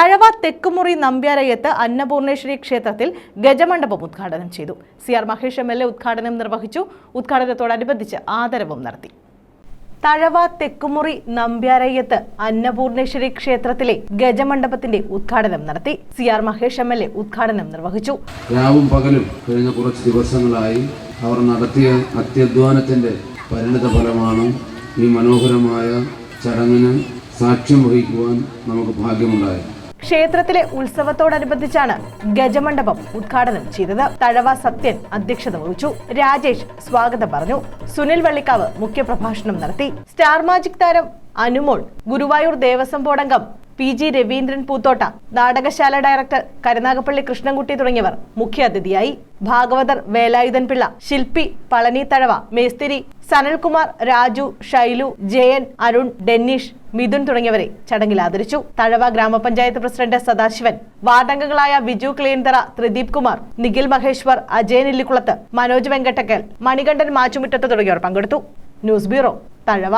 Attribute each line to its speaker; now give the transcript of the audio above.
Speaker 1: തഴവ തെക്കുമുറി നമ്പ്യാരയ്യത്ത് അന്നപൂർണേശ്വരി ക്ഷേത്രത്തിൽ ഗജമണ്ഡപം ഉദ്ഘാടനം ചെയ്തു. C R Mahesh M L A ഉദ്ഘാടനം നിർവഹിച്ചു. ഉദ്ഘാടനത്തോടനുബന്ധിച്ച് ആദരവും നടത്തി. തഴവ തെക്കുമുറി നമ്പ്യാരയ്യത്ത് അന്നപൂർണേശ്വരി ക്ഷേത്രത്തിലെ ഗജമണ്ഡപത്തിന്റെ ഉദ്ഘാടനം നടത്തി. C R Mahesh M L A ഉദ്ഘാടനം നിർവഹിച്ചു.
Speaker 2: രാവും പകലും കഴിഞ്ഞ കുറച്ച് ദിവസങ്ങളായി അവർ നടത്തിയ അത്യധ്വാനത്തിന്റെ പരിണിത ഫലമാണ് ഈ മനോഹരമായ ചടങ്ങിന് സാക്ഷ്യം വഹിക്കുവാൻ നമുക്ക് ഭാഗ്യമുണ്ടായത്.
Speaker 1: ക്ഷേത്രത്തിലെ ഉത്സവത്തോടനുബന്ധിച്ചാണ് ഗജമണ്ഡപം ഉദ്ഘാടനം ചെയ്തത്. തഴവ സത്യൻ അധ്യക്ഷത വഹിച്ചു. രാജേഷ് സ്വാഗതം പറഞ്ഞു. സുനിൽ വള്ളിക്കാവ് മുഖ്യപ്രഭാഷണം നടത്തി. സ്റ്റാർ മാജിക് താരം അനുമോൾ ഗുരുവായൂർ ദേവസ്വം ബോർഡംഗം പി ജി രവീന്ദ്രൻ പൂത്തോട്ട നാടകശാല ഡയറക്ടർ കരുനാഗപ്പള്ളി കൃഷ്ണൻകുട്ടി തുടങ്ങിയവർ മുഖ്യാതിഥിയായി. ഭാഗവതർ വേലായുധൻ പിള്ള ശില്പി പളനി തഴവ മേസ്തിരി സനൽകുമാർ രാജു ഷൈലു ജയൻ അരുൺ ഡെന്നീഷ് മിഥുൻ തുടങ്ങിയവരെ ചടങ്ങിൽ ആദരിച്ചു. തഴവ ഗ്രാമപഞ്ചായത്ത് പ്രസിഡന്റ് സദാശിവൻ വാർഡംഗങ്ങളായ ബിജു ക്ലീൻതറ ത്രിദീപ് കുമാർ നിഖിൽ മഹേശ്വർ അജയൻ ഇല്ലിക്കുളത്ത് മനോജ് വെങ്കട്ടക്കൽ മണികണ്ഠൻ മാച്ചുമുറ്റത്ത് തുടങ്ങിയവർ പങ്കെടുത്തു. News bureau Thazhava.